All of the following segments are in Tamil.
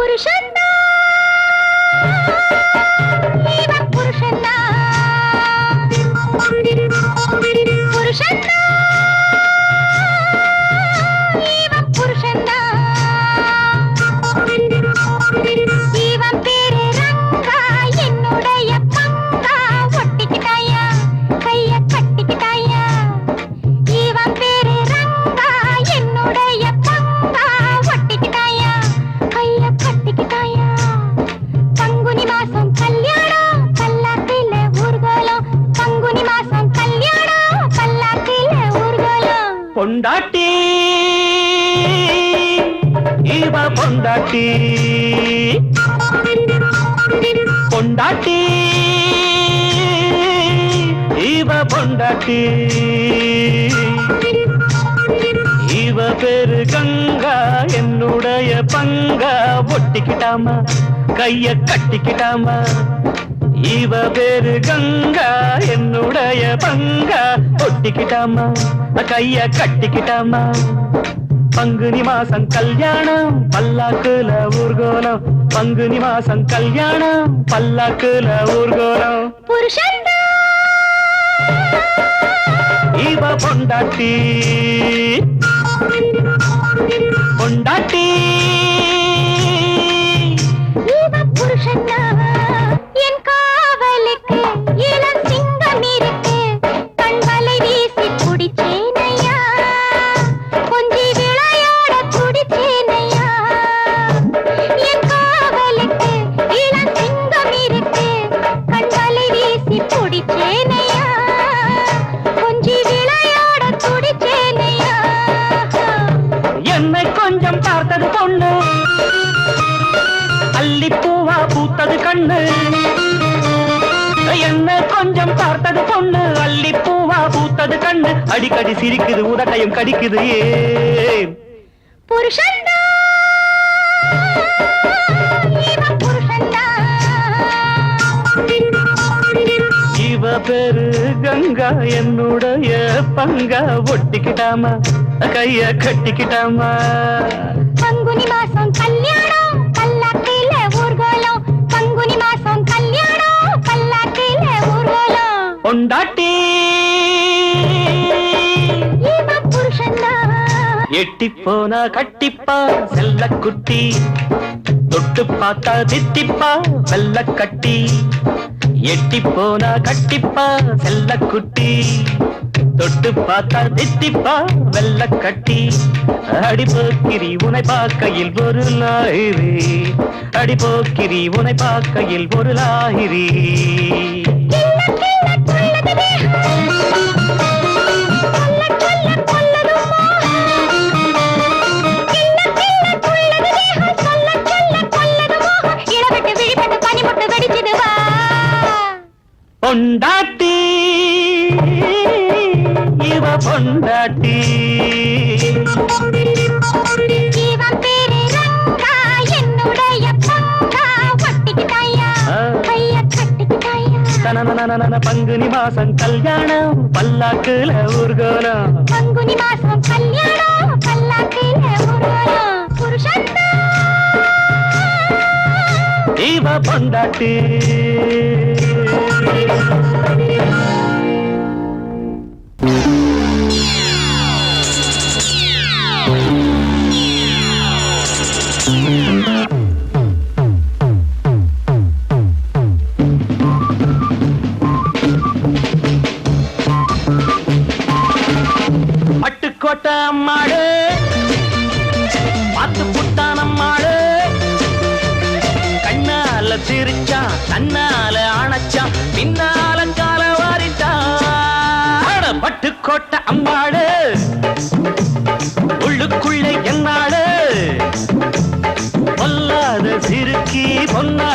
புருஷன்தா. பொண்டாட்டி. இவ பொண்டாட்டி. பொண்டாட்டி. இவ பொண்டாட்டி. இவ பேரு கங்கா என்னுடைய பங்கா. ஒட்டிக்கிட்டாமா? கைய கட்டிக்கிட்டாமா? இவ பேரு கங்கா என்னுடைய பங்கா. ஒட்டிக்கிட்டாமா? கைய கட்டிக்கிட்டாமா? பங்குனி மாசம் கல்யாணம் பல்லாக்குல ஊர்கோலம். பங்குனி மாசம் கல்யாணம் பல்லாக்குல ஊர்கோலம். இவ பொண்டாட்டி. பொண்டாட்டி. இவன் அடிக்கடி சிரிக்குது உதட்டையும் கடிக்குது ஏன் புருஷன்தா இவ பேரு கங்கா என்னுடைய பங்கா. ஒட்டிக்கிட்டாமா கைய கட்டிக்கிட்டாமா. பங்குனி மாசம் கல்யாணம் பல்லாக்கில ஊர்கோலம். பங்குனி மாசம் கல்யாணம் பல்லாக்கில ஊர்கோலம். பொண்டாட்டி எட்டி போனா கட்டிப்பா செல்ல குட்டி. தொட்டு பார்த்தா தித்திப்பா வெல்ல கட்டி. எட்டி போனா கட்டிப்பா செல்ல குட்டி. தொட்டு பார்த்தா தித்திப்பா வெல்ல கட்டி. அடிபோக்கிரி உனை பார்க்கையில் ஒரு லாயிரி அடிபோக்கிரி உனை பார்க்கையில் ஒரு லாயிரி பொண்டாட்டி. இவ பொண்டாட்டி. பங்குனி மாசம் கல்யாணம் பல்லாக்குல ஊர்கோலம். பங்குனி மாசம் கல்யாணம் பல்லாக்கில ஊர்வலம் புருஷன்தா. இவ பொண்டாட்டி. பட்டுக்கோட்டை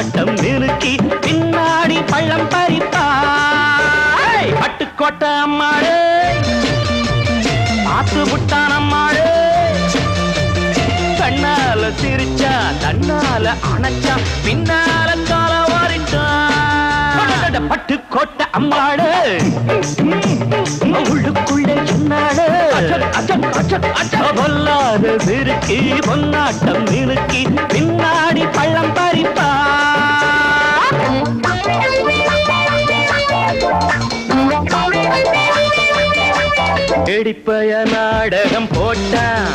பட்டம் நிறுத்தி பின்னாடி பள்ளம் பறிப்பாய். பட்டுக்கோட்டை அம்மாடு. ஆத்து புட்டான் அம்மாடு. கண்ணால சிரிச்சா தன்னால அணைச்சா பின்னா பட்டு கோட்ட அம்பாடு உள்ளுக்குள்ளே சொன்னாடு பொல்லாத சிறுக்கி பொன்னாட்டம் நிறுக்கி பின்னாடி பள்ளம் பறிப்பா. கேடிப்பய நாடகம் போட்டான்.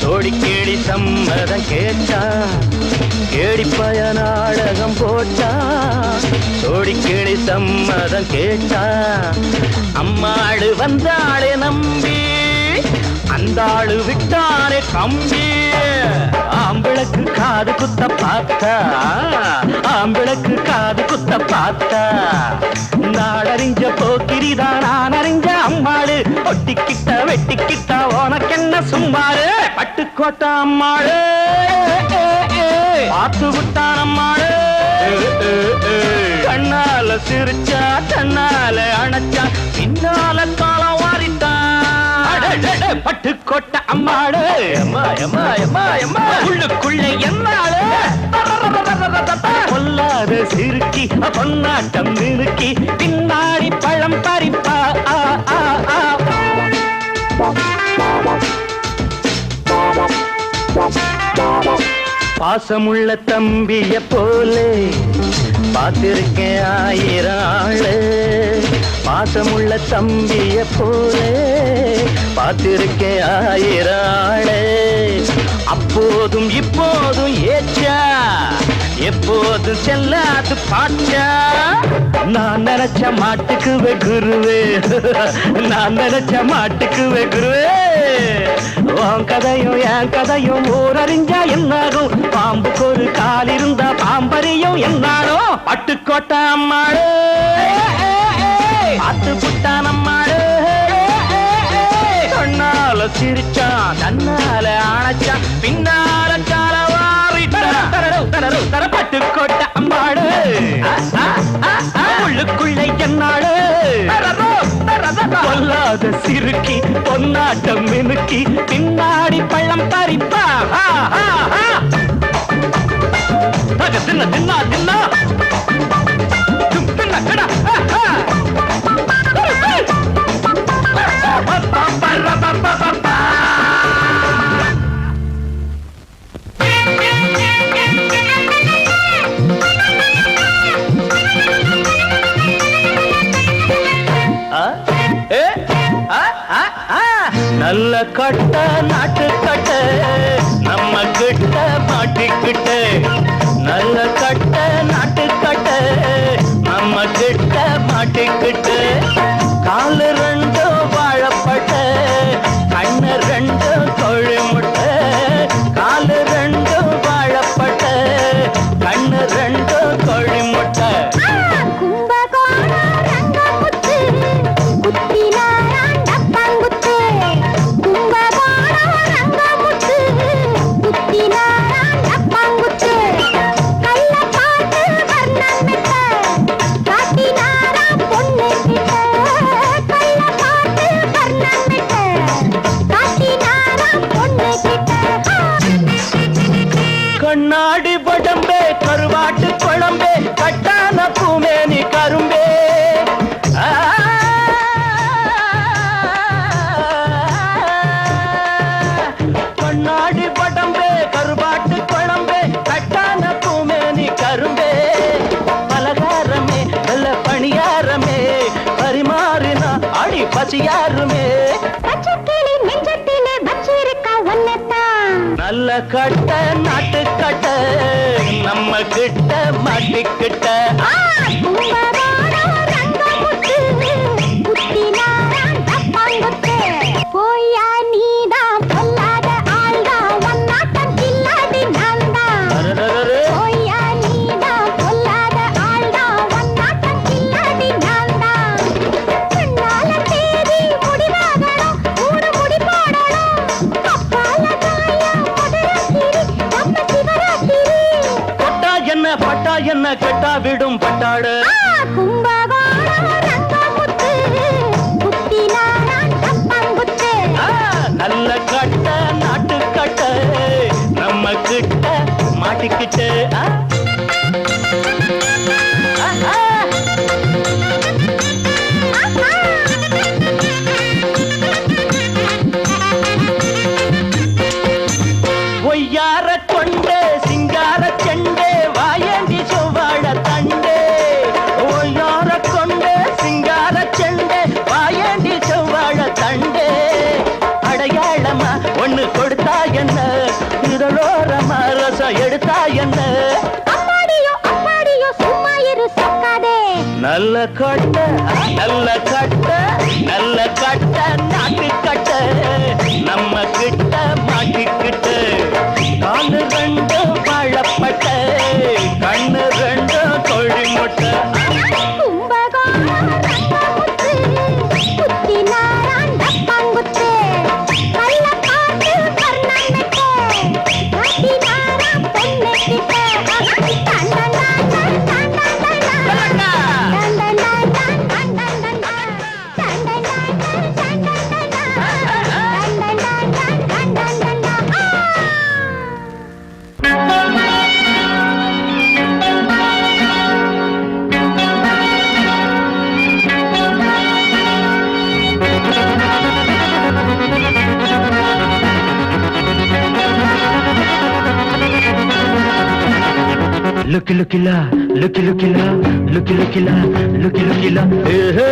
சோடி கேடி சம்மதம் கேட்டான். கேடிப்பய நாடகம் போட்டா சோடிக்கேடி சம்மதம் கேட்டா அம்மாடு வந்தாளே நம்பி அந்த ஆளு விட்டானே கம்பி. ஆம்பிளக்கு காது குத்த பார்த்தா ஆம்பிளக்கு காது குத்த பார்த்தா. நாடறிஞ்ச போக்கிரிதான் நான் அறிஞ்ச அம்மாளு. ஒட்டிக்கிட்ட வெட்டிக்கிட்ட உனக்கென்ன சும்மாரு? பட்டுக்கோட்ட அம்மாளு. பார்த்து விட்டான் அம்மாளு கண்ணால சிரிச்சா கண்ணால அணைச்சா பின்னால காலம் வாரிட்டான் பட்டுக்கோட்டை அம்மாடு. அம்மா அம்மா அம்மா அம்மா உள்ளுக்குள்ள என்னாளு பொல்லாத சிறுக்கி பொன்னாட்டம் நிறுக்கி பின்னாடி பழம் பறிப்பா ஆ, ஆ, ஆ. பாசமுள்ள தம்பிய போலே பார்த்திருக்கேன் ஆயிரம் ஆளு. பாசமுள்ள தம்பிய போலே பார்த்திருக்கேன் ஆயிரம் ஆளு. அப்போதும் எப்போது செல்லாது பாட்டா நான் நினைச்ச மாட்டுக்கு வெகுருவே நான் நினைச்ச மாட்டுக்கு வெகுருவே உன் கதையும் என் கதையும் ஊரறிஞ்சா என்னாகும்? பாம்புக்கு ஒரு கால் இருந்தா பாம்பறியும் என்னாலும் பட்டுக்கோட்டை அம்மாடு. பாத்து புட்டான் அம்மாடு. கண்ணால சிரிச்சான் தன்னால ஆனச்சான் பின்னால பொல்லாத சிறுக்கி பொன்னாட்டம் மினுக்கி பின்னாடி பழம் பறிப்பா. தின்ன தின்னா தின்னா. தின்ன கடா. நல்ல கட்ட நாட்டு கட்ட நம்ம கிட்ட மாட்டிக்கிட்ட நல்ல கட்ட வச்சிருக்கா ஒன்னத்தான் நல்ல கட்ட நாட்டு கட்ட நம்ம கிட்ட மாட்டிக்கிட்ட கெட்டா விடும் பட்டாடு என்ன நல்ல கட்ட நல்ல கட்ட நல்ல கட்ட நாட்டு கட்ட. நம்ம கிட்ட மாட்டிக்கிட்ட. లుకి లుకిలా లుకి లుకిలా లుకి లుకిలా లుకి లుకిలా ఏహే!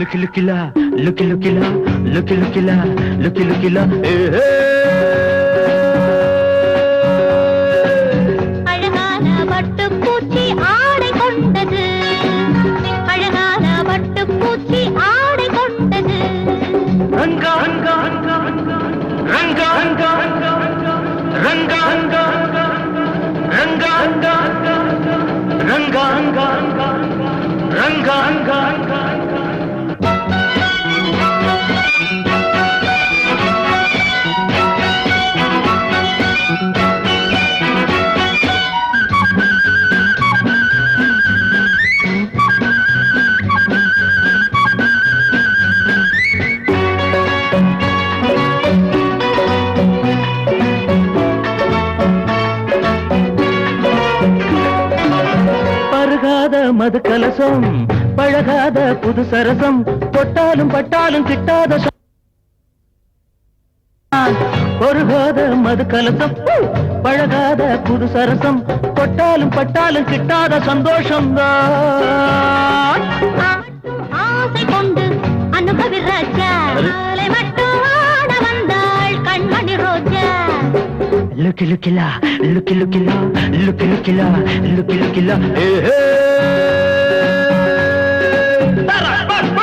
లుకి లుకిలా లుకి లుకిలా లుకి లుకిలా లుకి లుకిలా ఏ கலசம் பழகாத புது சரசம். தொட்டாலும் பட்டாலும் கிட்டாத பொருகாத மது கலசம். பழகாத புது சரசம். தொட்டாலும் பட்டாலும் கிட்டாத சந்தோஷம் தான் ஆசை கொண்டு அனுபவி ராஜா மட்டும் வந்தாள் கண்மணி ரோஜா. லுக்கி லுக்கிலா லுக்கி லுக்கிலா லுக்கி லுக்கிலா லுக்கி லுக்கிலா. బస్ బస్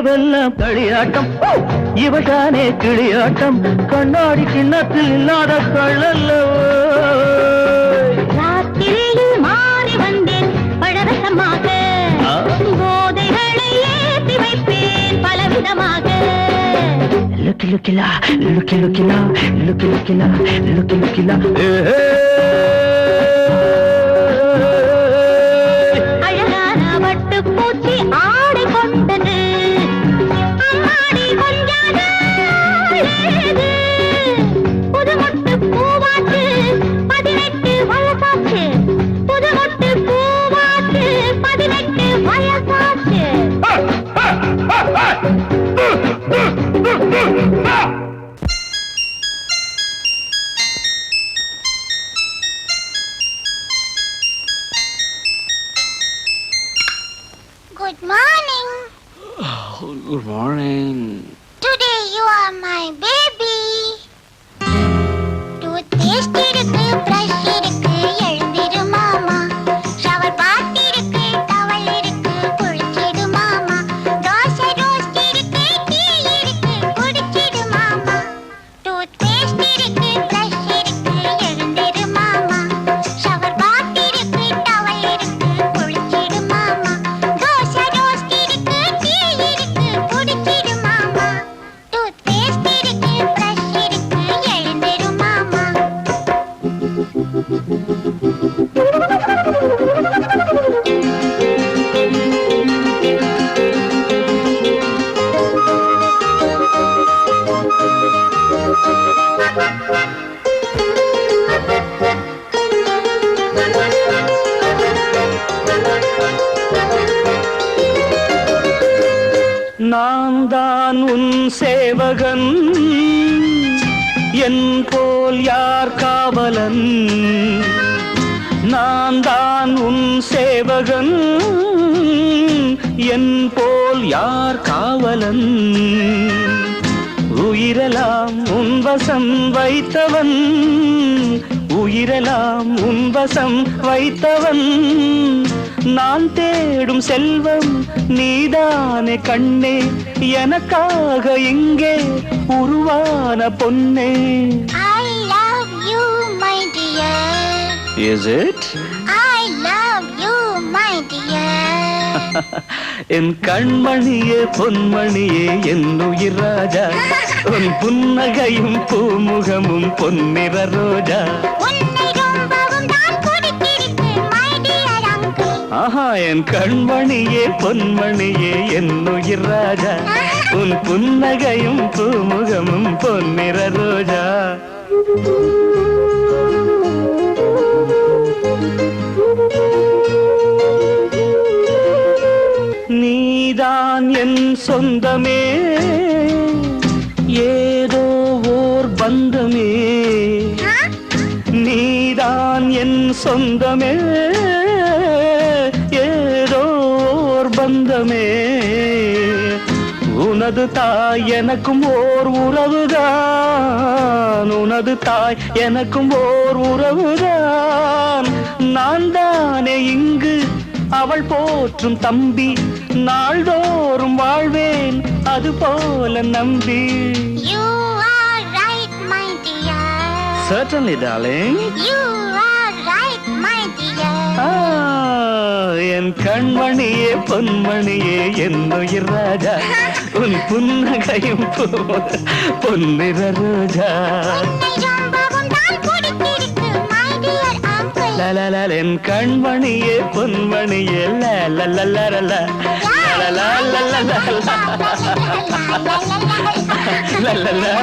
இரவெல்லாம் களியாட்டம். இவட்டானே கிளியாட்டம். கண்ணாடி கிண்ணத்தில் இல்லாத கள்ளல்லோ ராத்திரியில் மாறி வந்தேன் பழரசமாக ஆ. போதைகளை ஏற்றி வைப்பேன் பலவிதமாக. லுக்கி லுக்கிலா லுக்கி லுக்கிலா லுக்கி லுக்கிலா லுக்கி லுக்கிலா. காவலன் நான் தான் உன் சேவகன். என் போல் யார் காவலன்? உயிரெல்லாம் உன் வசம் வைத்தவன். உயிரெல்லாம் உன் வசம் வைத்தவன். நான் தேடும் செல்வம் நீதானே கண்ணே. எனக்காக இங்கே உருவான பொன்னே. Is it I love you, my dear. என் கண்மணியே பொன்மணியே என் உயிர் ராஜா. உன் புன்னகையும் பூமுகமும் பொன்னிற ரோஜா. ஆஹா என் கண்மணியே பொன்மணியே என் உயிர் ராஜா. உன் புன்னகையும் பூமுகமும் பொன்னிற ரோஜா. நீதான் என் சொந்தமே. ஏதோ ஓர் பந்தமே? நீதான் என் சொந்தமே. ஏதோ ஓர் பந்தமே. உனது தாய் எனக்கும் ஓர் உறவுதான். உனது தாய் எனக்கும் ஓர் உறவுதான். நான் தானே இங்கு அவள் போற்றும் தம்பி. நாள்தோறும் வாழ்வேன் அது போல நம்பி You are right, my dear. Certainly, darling. You are right, my dear. என் கண்மணியே பொன்மணியே என் உயிர் ராஜா உன் புன்னகையும் பூ- பொன்னிற ரோஜா உன்னை என் கண்மணியே பொன்மணியே லலலலலல, லலலலலலல,